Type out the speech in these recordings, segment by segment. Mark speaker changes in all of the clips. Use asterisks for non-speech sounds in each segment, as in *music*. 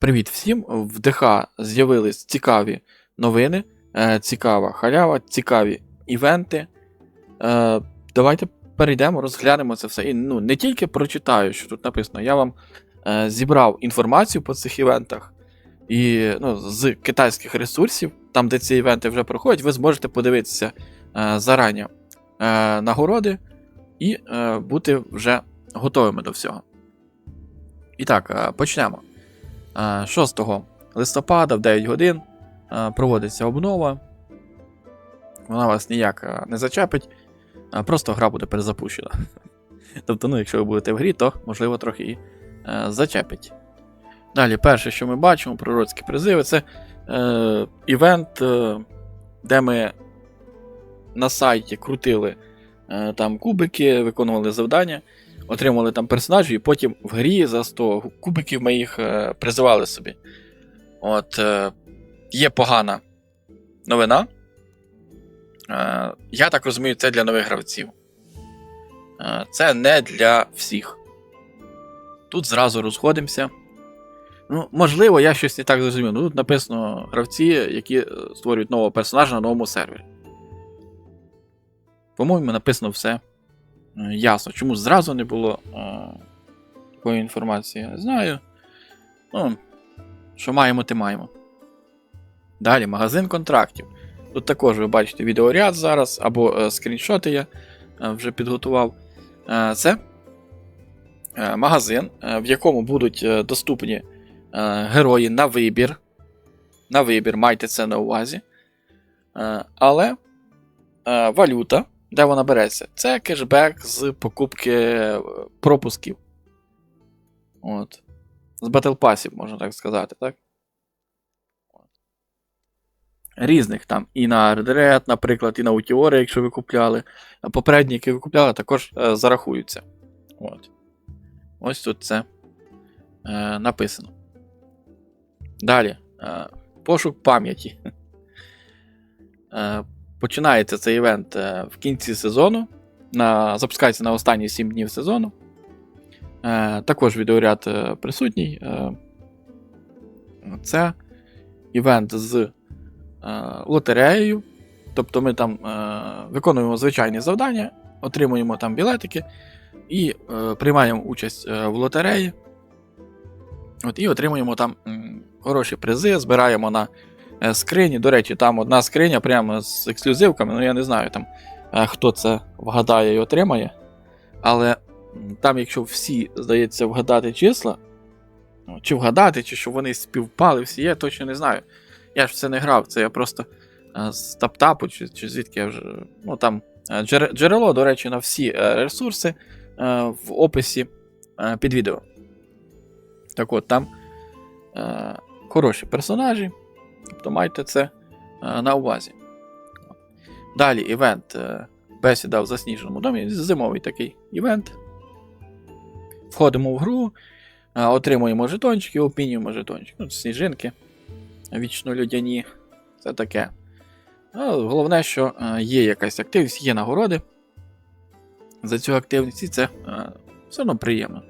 Speaker 1: Привіт всім! В ДХ з'явились цікаві новини, е, цікава халява, цікаві івенти. Е, Давайте перейдемо, розглянемо це все. І ну, не тільки прочитаю, що тут написано, я вам е, зібрав інформацію по цих івентах. І ну, з китайських ресурсів, там, де ці івенти вже проходять, ви зможете подивитися зарані нагороди і бути вже готовими до всього. І так, почнемо. Е, 6 листопада в 9 годин е, проводиться обнова. Вона вас ніяк е, не зачепить, е, просто гра буде перезапущена. *laughs* Тобто, ну, якщо ви будете в грі, то можливо трохи і е, зачепить. Далі, перше, що ми бачимо, пророцькі призиви, це е, івент, е, де ми на сайті крутили е, там кубики, виконували завдання, отримали там персонажів, і потім в грі за 100 кубиків ми їх е, призивали собі. От, е, є погана новина. Е, я так розумію, це для нових гравців. Е, це не для всіх. Тут зразу розходимося. Ну, можливо, я щось не так зрозумів. Ну, тут написано гравці, які е, створюють нового персонажа на новому сервері. По-моєму, написано все ясно. Чому зразу не було е, такої інформації, я не знаю. Ну, що маємо, те маємо. Далі, магазин контрактів. Тут також ви бачите відеоряд зараз, або е, скріншоти я е, вже підготував. Е, це е, магазин, е, в якому будуть е, доступні е, герої на вибір. На вибір, майте це на увазі. Е, але е, валюта, де вона береться, це кешбек з покупки е, пропусків. От. З Passів, можна так сказати, так? Різних там. І на Red наприклад, і на Утіори, якщо ви купляли. Попередні, які ви купляли, також е, зарахуються. От. Ось тут це е, написано. Далі. Е, пошук пам'яті. *laughs* Е, починається цей івент е, в кінці сезону. На, запускається на останні 7 днів сезону. Е, також відеоряд е, присутній. Е, це івент з е, лотереєю. Тобто ми там е, виконуємо звичайні завдання, отримуємо там білетики і е, приймаємо участь е, в лотереї. От, І отримуємо там хороші призи, збираємо на скрині. До речі, там одна скриня прямо з ексклюзивками. Ну я не знаю, там, е, хто це вгадає і отримає. Але там, якщо всі, здається, вгадати числа, ну, чи вгадати, чи що вони співпали, всі, я точно не знаю. Я ж це не грав, це я просто е, з таптапу, чи, чи звідки я вже. Ну там е, джерело, до речі, на всі е, ресурси е, в описі е, під відео. Так от там е, хороші персонажі, тобто майте це е, на увазі. Далі івент е, Бесіда в засніженому домі, зимовий такий івент. Входимо в гру, е, отримуємо жетончики, опінюємо жетончики. Ну, сніжинки, вічно людяні, це таке. А головне, що є якась активність, є нагороди за цю активність, і це все одно приємно.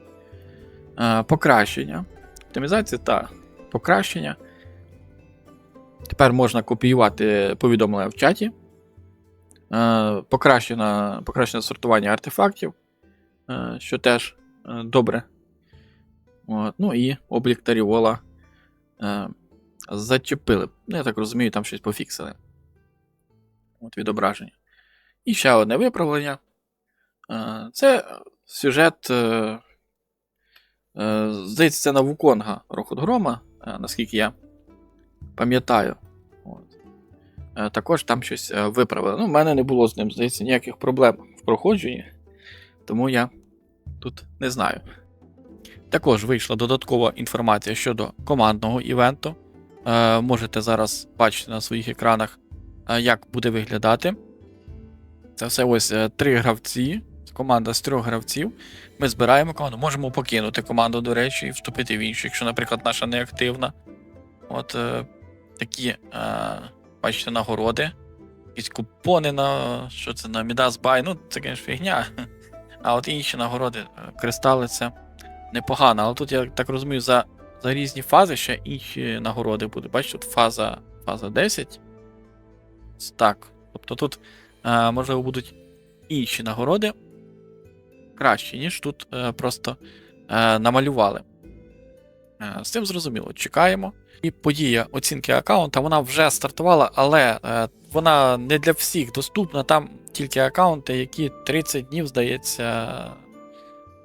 Speaker 1: Покращення. Оптимізація та покращення. Тепер можна копіювати повідомлення в чаті. Покращено, покращене сортування артефактів, е, що теж е, добре. От, ну і облік Таріола е, зачепили. Ну, я так розумію, там щось пофіксили. От відображення. І ще одне виправлення. Це сюжет. Здається, це на Вуконга Рохот Грома, е, наскільки я пам'ятаю. Е, Також там щось е, виправили. Ну, в мене не було з ним, здається, ніяких проблем в проходженні, тому я тут не знаю. Також вийшла додаткова інформація щодо командного івенту. Е, Можете зараз бачити на своїх екранах, е, як буде виглядати. Це все ось е, три гравці. Команда з трьох гравців. Ми збираємо команду, можемо покинути команду, до речі, і вступити в іншу, якщо, наприклад, наша не активна. От такі, е, бачите, нагороди. Якісь купони на що це на Midas Buy, ну це, звісно, фігня. *laughs* А от інші нагороди, е, кристали це непогано. Але тут, я так розумію, за за різні фази ще інші нагороди будуть. Бачите, тут фаза, фаза 10. Так. Тобто тут, е, можливо, будуть інші нагороди кращі, ніж тут е, просто е, намалювали. Е, з цим зрозуміло, чекаємо. І подія оцінки аккаунта вона вже стартувала, але е, вона не для всіх доступна. Там тільки аккаунти, які 30 днів, здається.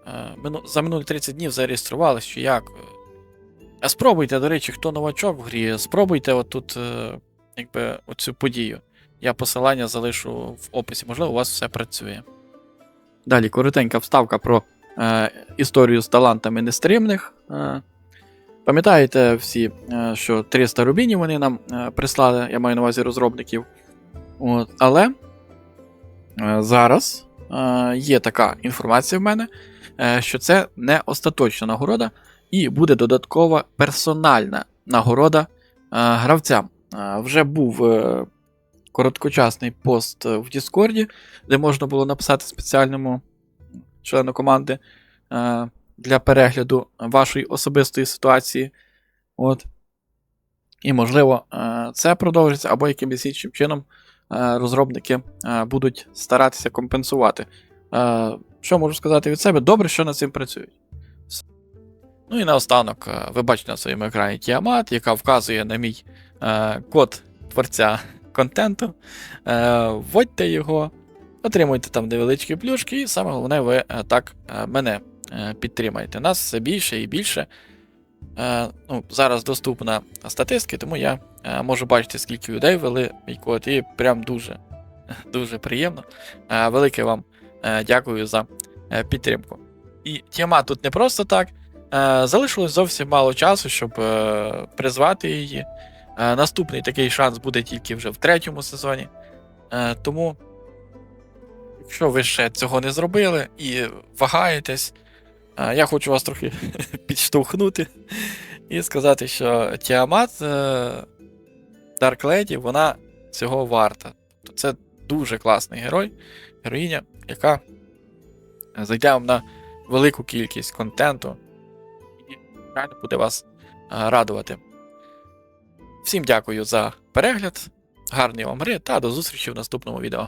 Speaker 1: Е, за минулі 30 днів зареєструвалися, чи як. А спробуйте, до речі, хто новачок в грі, спробуйте отут, е, якби, оцю подію. Я посилання залишу в описі, можливо, у вас все працює. Далі коротенька вставка про е, історію з талантами нестримних. Е, пам'ятаєте всі, е, що 300 рубінів вони нам е, прислали, я маю на увазі розробників. От, але е, зараз є така інформація в мене, що це не остаточна нагорода, і буде додаткова персональна нагорода гравцям. Вже був короткочасний пост в Діскорді, де можна було написати спеціальному члену команди для перегляду вашої особистої ситуації. От. І, можливо, е, це продовжиться, або якимось іншим чином е, розробники е, будуть старатися компенсувати. Що можу сказати від себе? Добре, що над цим працюють. Ну і наостанок, ви бачите на своєму екрані Тіамат, яка вказує на мій код творця контенту. Вводьте його, отримуйте там невеличкі плюшки, і саме головне, ви так мене підтримаєте. Нас все більше і більше. Е, ну, зараз доступна статистика, тому я е, можу бачити, скільки людей ввели мій код, і прям дуже, *laughs* дуже приємно. Е, велике вам е, дякую за е, підтримку. І тема тут не просто так. Е, залишилось зовсім мало часу, щоб е, призвати її. Е, наступний такий шанс буде тільки вже в третьому сезоні. Е, тому, якщо ви ще цього не зробили і вагаєтесь, я хочу вас трохи *laughs* підштовхнути і сказати, що Тіамат е, Dark Lady, вона цього варта. Тобто це дуже класний герой, героїня, яка зайде вам на велику кількість контенту і реально буде вас е, радувати. Всім дякую за перегляд, гарної вам гри та до зустрічі в наступному відео.